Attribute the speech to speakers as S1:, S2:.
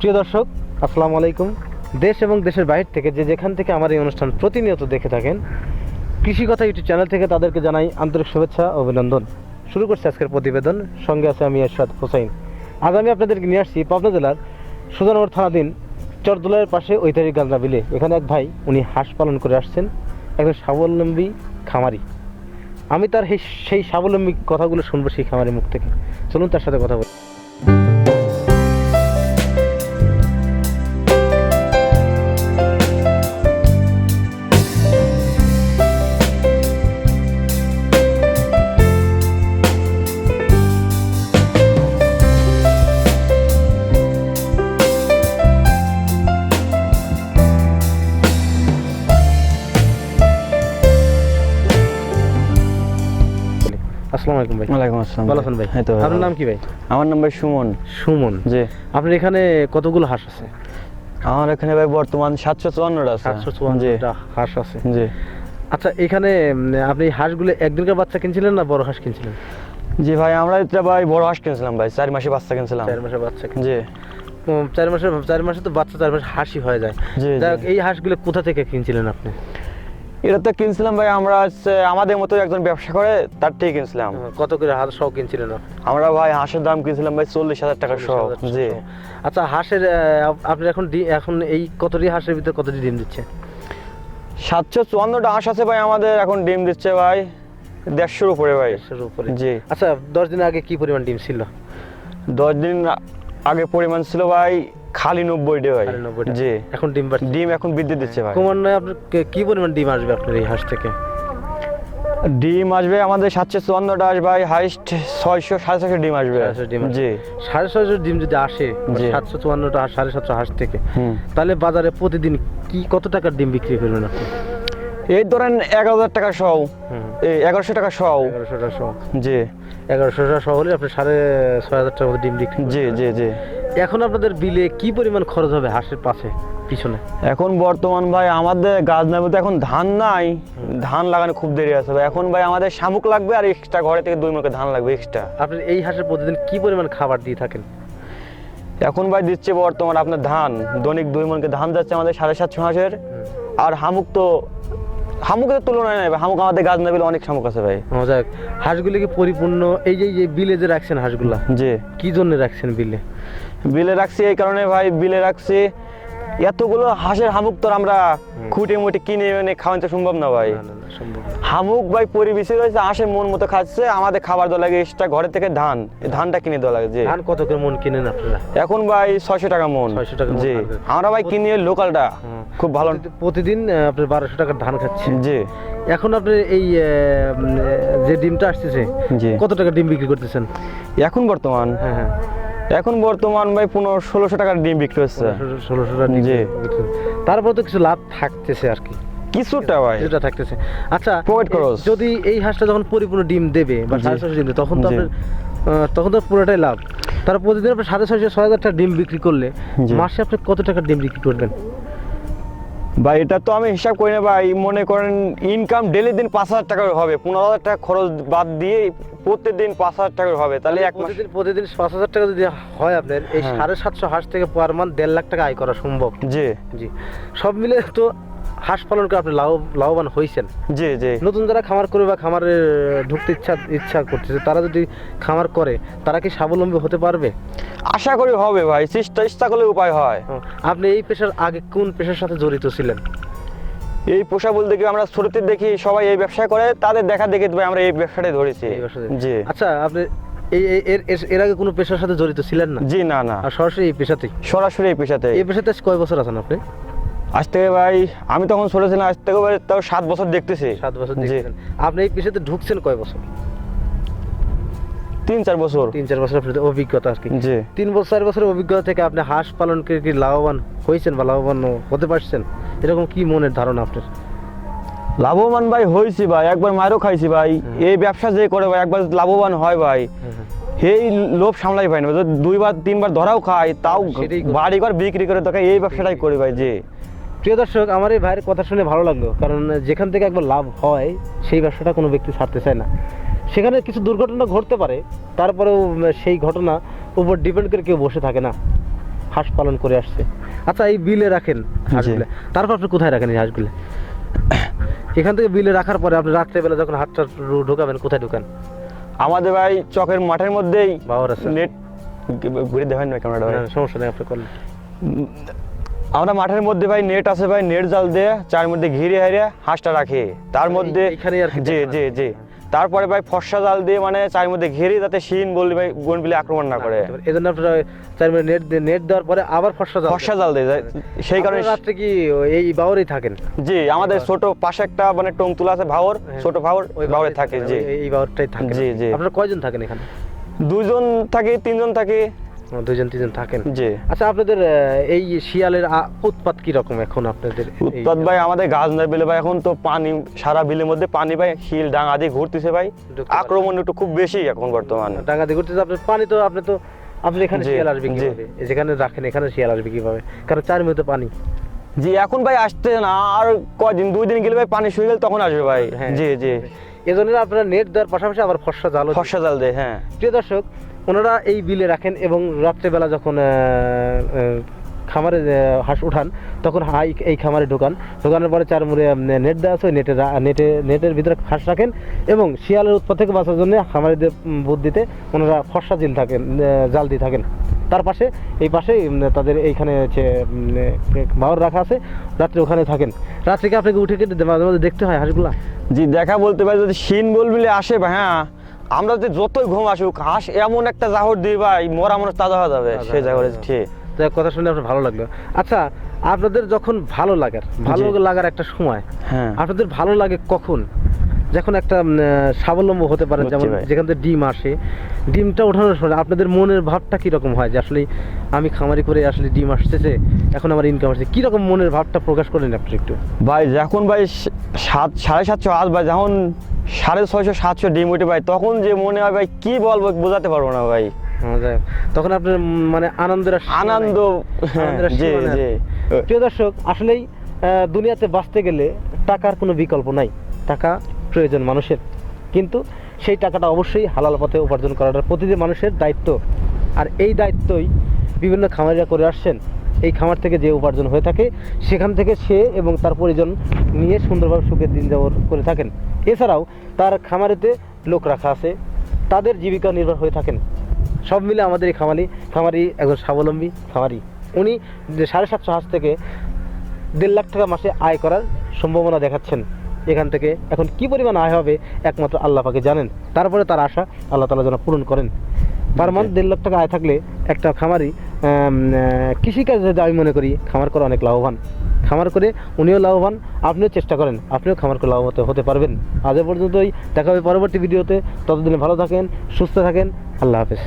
S1: প্রিয় দর্শক, আসসালামু আলাইকুম। দেশ এবং দেশের বাইরে থেকে যে যেখান থেকে আমার এই অনুষ্ঠান প্রতিনিয়ত দেখে থাকেন কৃষি কথা ইউটিউব চ্যানেল থেকে তাদেরকে জানাই আন্তরিক শুভেচ্ছা অভিনন্দন। শুরু করছি আজকের প্রতিবেদন। সঙ্গে আছে আমি এরশাদ হোসাইন। আজ আমি আপনাদেরকে নিয়ে আসছি পাবনা জেলার সুজানগর থানাধীন চরদোলার পাশে ঐতিহাসিক গান্দ্রা বিলে। এখানে এক ভাই, উনি হাঁস পালন করে আসছেন, একজন স্বাবলম্বী খামারি। আমি তার সেই সেই স্বাবলম্বী কথাগুলো শুনব সেই খামারের মুখ থেকে। চলুন তার সাথে কথা বলি। আসসালামু আলাইকুম ভাই।
S2: ওয়ালাইকুম আসসালাম
S1: ভালো আছেন ভাই?
S2: এই তো
S1: আপনার নাম কি ভাই?
S2: আমার নাম ভাই সুমন।
S1: সুমন।
S2: জি।
S1: আপনার এখানে কতগুলো হাঁস আছে?
S2: আমার এখানে ভাই বর্তমান সাতশো চুয়ান্নটা আছে।
S1: সাতশো চুয়ান্নটা হাঁস আছে।
S2: জি।
S1: আচ্ছা এখানে আপনি হাঁসগুলো একদিনকার বাচ্চা কিনছিলেন না বড় হাঁস কিনছিলেন?
S2: জি ভাই আমরা এটা ভাই বড় হাঁস কিনছিলাম ভাই চার মাসে বাচ্চা কিনছিলাম।
S1: চার মাসের বাচ্চা
S2: জি।
S1: চার মাসের চার মাসে তো বাচ্চা চার মাসে হাসি হয়ে যায়। এই হাঁসগুলো কোথা থেকে কিনছিলেন আপনি?
S2: এটা তো কিনছিলাম ভাই আমরা আমাদের মতো একজন ব্যবসা করে তার থেকে কিনছিলাম।
S1: কত করে হাঁস সহ কিনছিলেন?
S2: আমরা ভাই হাঁসের দাম কিনছিলাম ভাই চল্লিশ হাজার টাকা সহ জি।
S1: আচ্ছা হাঁসের আপ- আপনি এখন এখন এই কতটি হাঁসের ভিতরে কতটি ডিম দিচ্ছে?
S2: সাতশো চুয়ান্নটা হাঁস আছে ভাই আমাদের এখন ডিম দিচ্ছে ভাই দেড়শোর উপরে ভাই।
S1: দেড়শোর উপরে।
S2: জি।
S1: আচ্ছা দশ দিন আগে কি পরিমাণ ডিম ছিল?
S2: দশ দিন আগে পরিমাণ ছিল ভাই খালি নব্বইটা ভাই।
S1: সাড়ে
S2: জি।
S1: এখন ডিম
S2: ডিম এখন বৃদ্ধি দিচ্ছে ভাই।
S1: ক্রমান্বয়ে আপনার কি পরিমাণ ডিম আসবে আপনার এই হাঁস থেকে?
S2: ডিম আসবে আমাদের সাতশো চুয়ান্নটা আসবে ভাই হাইস্ট ছয়শো সাড়ে ছয়শো ডিম আসবে। জি।
S1: সাড়ে ছয়শো ডিম যদি আসে সাতশো চুয়ান্নটা সাড়ে সাতশো হাঁস থেকে তাহলে বাজারে প্রতিদিন কি কত টাকার ডিম বিক্রি করবেন আপনি?
S2: এই ধরেন এগারো হাজার টাকা সহ। এগারোশো টাকা সহ।
S1: এগারোশো টাকা সহ।
S2: জি।
S1: এগারোশো টাকা সহ হলে আপনি সাড়ে ছয় হাজার টাকা ডিম বিক্রি
S2: জি জি জি।
S1: এখন আপনাদের বিলে কি পরিমাণ খরচ হবে হাঁসের পাশে পিছনে?
S2: এখন বর্তমান ভাই আমাদের গাছ নামে তো এখন ধান নাই। ধান লাগানো খুব দেরি আছে ভাই। এখন ভাই আমাদের শামুক লাগবে আর এক্সট্রা ঘরে থেকে দুই মুখে ধান লাগবে এক্সট্রা
S1: আপনি এই হাঁসের প্রতিদিন কি পরিমাণ খাবার দিয়ে থাকেন?
S2: এখন ভাই দিচ্ছে বর্তমান আপনার ধান। দৈনিক দুই মনকে ধান যাচ্ছে আমাদের সাড়ে সাতশো হাঁসের। আর হামুক তো হামুকের তুলনায় নাই ভাই। হামুক আমাদের গাছ নাবিলে অনেক শামুক আছে ভাই।
S1: ও যাক হাঁসগুলি কি পরিপূর্ণ? এই যে এই যে বিলে যে রাখছেন হাঁসগুলা
S2: জি।
S1: কি জন্য রাখছেন বিলে?
S2: বিলে রাখছি এই কারণে ভাই বিলে রাখছি। এতগুলো হাঁসের হামুক তো আমরা খুঁটে মুটে কিনে এনে খাওয়াতে সম্ভব না ভাই। হামুক ভাই পরিবেশে রয়েছে হাঁসের মন মতো খাচ্ছে আমাদের খাবার দেওয়া লাগে এক্সট্রা ঘরে থেকে ধান। ধানটা কিনে দেওয়া লাগে
S1: ধান কত করে মন কিনেন আপনারা?
S2: এখন ভাই ছয়শো টাকা মন
S1: 600 টাকা
S2: জি। আমরা ভাই কিনে লোকালটা খুব ভালো।
S1: প্রতিদিন- আপনার বারোশো টাকার ধান খাচ্ছেন।
S2: জি।
S1: এখন আপনি এই যে ডিমটা আসতেছে কত টাকা ডিম বিক্রি করতেছেন?
S2: এখন বর্তমান?
S1: হ্যাঁ হ্যাঁ।
S2: এখন বর্তমান ভাই পনেরো ষোলোশো টাকার ডিম বিক্রি হচ্ছে।
S1: ষোলোশো টাকা
S2: জি।
S1: তারপর তো কিছু লাভ থাকতেছে আর কি।
S2: কিছুটা ভাই।
S1: কিছুটা থাকতেছে। আচ্ছা প্রোভাইড
S2: করো
S1: যদি এই হাঁসটা যখন পরিপূর্ণ ডিম দেবে বা সাড়ে ছশো ডিম দেবে তখন তো আপনার তখন তো পুরোটাই লাভ। তারা প্রতিদিন আপনি সাড়ে ছয়শো ছয় হাজার টাকা ডিম বিক্রি করলে মাসে আপনি কত টাকা ডিম বিক্রি করবেন?
S2: ভাই এটা তো আমি হিসাব করি না ভাই। মনে করেন ইনকাম ডেলি দিন পাঁচ হাজার টাকার হবে। পনেরো হাজার টাকা খরচ বাদ দিয়ে প্রতিদিন পাঁচ হাজার টাকার হবে। তাহলে এক মাস
S1: প্রতিদিন প্রতিদিন পাঁচ হাজার টাকা যদি হয় আপনার এই
S2: হ্যাঁ।
S1: সাড়ে সাতশো হাঁস থেকে পার মান্থ দেড় লাখ টাকা আয় করা সম্ভব।
S2: জি।
S1: জি। সব মিলে তো হাঁস পালন করে আপনি লাভ লাভবান হয়েছেন
S2: জি জি।
S1: নতুন যারা খামার করে বা খামারে ঢুকতে ইচ্ছা ইচ্ছা করতেছে তারা যদি খামার করে তারা কি স্বাবলম্বী হতে পারবে?
S2: আশা করি হবে ভাই চেষ্টা চেষ্টা করলে উপায় হয়।
S1: আপনি এই পেশার আগে কোন পেশার সাথে জড়িত ছিলেন?
S2: এই পোষা বলতে কি আমরা ছোটতে দেখি সবাই এই ব্যবসা করে তাদের দেখা দেখে ভাই আমরা এই ব্যবসাটাই ধরেছি? জি।
S1: আচ্ছা আপনি এই এই- এর এর- এর আগে কোনো পেশার সাথে জড়িত ছিলেন না?
S2: জি না না।
S1: সরাসরি এই পেশাতেই?
S2: সরাসরি এই পেশাতে
S1: এই পেশাতে কয় বছর আছেন আপনি?
S2: আজ থেকে ভাই আমি তখন ছোট ছিলাম আজ থেকে ভাই তাও সাত বছর দেখতেছি।
S1: সাত বছর
S2: জি।
S1: দেখছেন আপনি এই পেশাতে ঢুকছেন কয় বছর?
S2: তিন চার বছর।
S1: তিন চার বছর অভিজ্ঞতা আর কি।
S2: জি।
S1: তিন বছর চার বছরের অভিজ্ঞতা থেকে আপনি হাঁস পালন করে কি লাভবান হয়েছেন বা লাভবান হতে পারছেন? এরকম কি মনের ধারণা আপনার?
S2: লাভবান ভাই হয়েছি ভাই একবার মারও খাইছি ভাই। এই ব্যবসা যে করে ভাই একবার লাভবান হয় ভাই। এই লোভ সামলাই পাই না দুইবার তিনবার ধরাও খাই তাও
S1: সেটাই
S2: বাড়ি ঘর বিক্রি করে তোকে এই ব্যবসাটাই করি ভাই জি।
S1: প্রিয় দর্শক আমার এই ভাইয়ের কথা শুনে ভালো লাগল কারণ যেখান থেকে একবার লাভ হয় সেই ব্যবসাটা কোনো ব্যক্তি ছাড়তে চায় না। সেখানে কিছু দুর্ঘটনা ঘটতে পারে তারপরেও সেই ঘটনা উপর ডিপেন্ড করে কেউ বসে থাকে না। হাঁস পালন করে আসছে। আচ্ছা এই বিলে রাখেন হাঁসগুলো। তারপর আপনি কোথায় রাখেন এই হাঁসগুলো? এখান থেকে বিলে রাখার পরে আপনি রাত্রেবেলা যখন হাটটা ঢোকাবেন কোথায় ঢোকান?
S2: আমাদের ভাই চকের মাঠের মধ্যেই
S1: বাবার আছে।
S2: নেট ঘুরে দেখেন না ক্যামেরাটা
S1: সমস্যা নেই আপনি করলেন।
S2: আমরা মাঠের মধ্যে ভাই নেট আছে ভাই নেট জাল দিয়ে চার মধ্যে ঘিরে হারিয়ে হাঁসটা রাখি। তার মধ্যে জি জি জি। তারপরে ভাই ফর্সা জাল দিয়ে মানে চার মধ্যে ঘিরে যাতে শিন বললি ভাই বোন বিলে আক্রমণ না করে।
S1: এই জন্য আপনারা চার মিনিট নেট দিয়ে- নেট দেওয়ার পরে আবার ফর্সা জাল
S2: ফর্সা জাল দিয়ে সেই কারণে
S1: রাত্রে কি এই বাওরেই থাকেন?
S2: জি আমাদের ছোট পাশে একটা মানে টং তুলা আছে ভাওর ছোট ভাওর ওই ভাওরে থাকে জি।
S1: এই বাওরটাই থাকেন
S2: জি, জি।
S1: আপনারা কয়জন থাকেন এখানে?
S2: দুজন থাকে তিনজন থাকি।
S1: ও, দুইজন তিনজন থাকেন।
S2: জি।
S1: আচ্ছা আপনাদের এই শিয়ালের উৎপাত কি রকম এখন আপনাদের?
S2: উৎপাদ ভাই আমাদের গাছ না বিলে ভাই এখন তো পানি সারা বিলের মধ্যে পানি ভাই হিল ডাঙা দিয়ে ঘুরতেছে ভাই। আক্রমণ একটু খুব বেশি এখন বর্তমানে।
S1: ডাঙ্গাতে ঘুরতেছে আপনার পানি তো আপনি তো আপনি এখানে শিয়াল আসবে কীভাবে? যেখানে রাখেন এখানে শিয়াল আসবে কীভাবে? কারণ চার মিনিটে পানি।
S2: জি এখন ভাই আসতে না আর কয়দিন দুই দিন গেলে ভাই পানি শুয়ে গেলে তখন আসবে ভাই।
S1: হ্যাঁ।
S2: জি জি।
S1: এজন্য আপনারা নেট দেওয়ার পাশাপাশি আবার ফর্সা দিন।
S2: ফর্সা জাল দেয় হ্যাঁ।
S1: প্রিয় দর্শক ওনারা এই বিলে রাখেন এবং রাত্রেবেলা যখন খামারে হাঁস উঠান, তখন হাই এই খামারে ঢোকান। ঢোকানোর পরে চার মুড়ে নেট দেওয়া আছে, ওই নেটে নেটে, নেটের ভিতরে হাঁস রাখেন এবং শিয়ালের উৎপাত থেকে বাঁচার জন্য খামারিদের বুদ্ধিতে ওনারা ফর্সা জিল থাকেন জাল দিয়ে থাকেন। তার পাশে, এই পাশে তাদের এইখানে হচ্ছে বাউর রাখা আছে, রাত্রে ওখানে থাকেন। রাত্রে কি আপনাকে উঠে কেটে মাঝে মাঝে দেখতে হয় হাঁসগুলা?
S2: জি, দেখা বলতে ভাই যদি শিন বলবিলে আসে হ্যাঁ আমরা যদি যতই ঘুম আসুক হাঁস এমন একটা জাহর দিই ভাই মরা মানুষ তাজা হয়ে যাবে। সেই জাহরে ঠিক।
S1: যাক, কথা শুনে আপনার ভালো লাগল। আচ্ছা আপনাদের যখন ভালো লাগার ভালো লাগার একটা সময়
S2: হ্যাঁ।
S1: আপনাদের ভালো লাগে কখন? যখন একটা স্বাবলম্ব হতে পারে যেমন। যেখান থেকে ডিম আসে ডিমটা ওঠানোর সময় আপনাদের মনের ভাবটা কীরকম হয়? যে আসলে আমি খামারি করে আসলে ডিম আসতেছে এখন আমার ইনকাম আসছে। কীরকম মনের ভাবটা প্রকাশ করেন আপনি একটু?
S2: ভাই যখন ভাই সাত সাড়ে সাতশো আজ ভাই যখন সাড়ে ছয়শো সাতশো ডিম উঠে ভাই তখন যে মনে হয় ভাই কি বলব বোঝাতে পারব না ভাই।
S1: হ্যাঁ। তখন আপনার মানে আনন্দের নাই।
S2: আনন্দ। জি
S1: প্রিয় দর্শক আসলেই দুনিয়াতে বাঁচতে গেলে টাকার কোনো বিকল্প নাই। টাকা প্রয়োজন মানুষের। কিন্তু সেই টাকাটা অবশ্যই হালাল পথে উপার্জন করাটা প্রতিটি মানুষের দায়িত্ব। আর এই দায়িত্বই বিভিন্ন খামারিরা করে আসছেন। এই খামার থেকে যে উপার্জন হয়ে থাকে সেখান থেকে সে এবং তার পরিজন নিয়ে সুন্দরভাবে সুখের দিন যাপন করে থাকেন। এছাড়াও তার খামারেতে লোক রাখা আছে। তাদের জীবিকা নির্ভর হয়ে থাকেন। সব মিলে আমাদের এই খামারি খামারি একজন স্বাবলম্বী খামারি। উনি যে সাড়ে সাতশো হাঁস থেকে দেড় লাখ টাকা মাসে আয় করার সম্ভাবনা দেখাচ্ছেন। এখান থেকে এখন কি পরিমাণ আয় হবে একমাত্র আল্লাহ পাকে জানেন। তারপরে তার আশা আল্লাহ তালা যেন পূরণ করেন। পার মান্থ দেড় লাখ টাকা আয় থাকলে একটা খামারি কৃষিকাজ আমি মনে করি, খামার করে অনেক লাভবান। খামার করে উনিও লাভবান, আপনিও চেষ্টা করেন, আপনিও খামার করে লাভবান হতে পারবেন। আজ পর্যন্তই, দেখা হবে পরবর্তী ভিডিওতে, ততদিন ভালো থাকেন, সুস্থ থাকেন, আল্লাহ হাফেজ।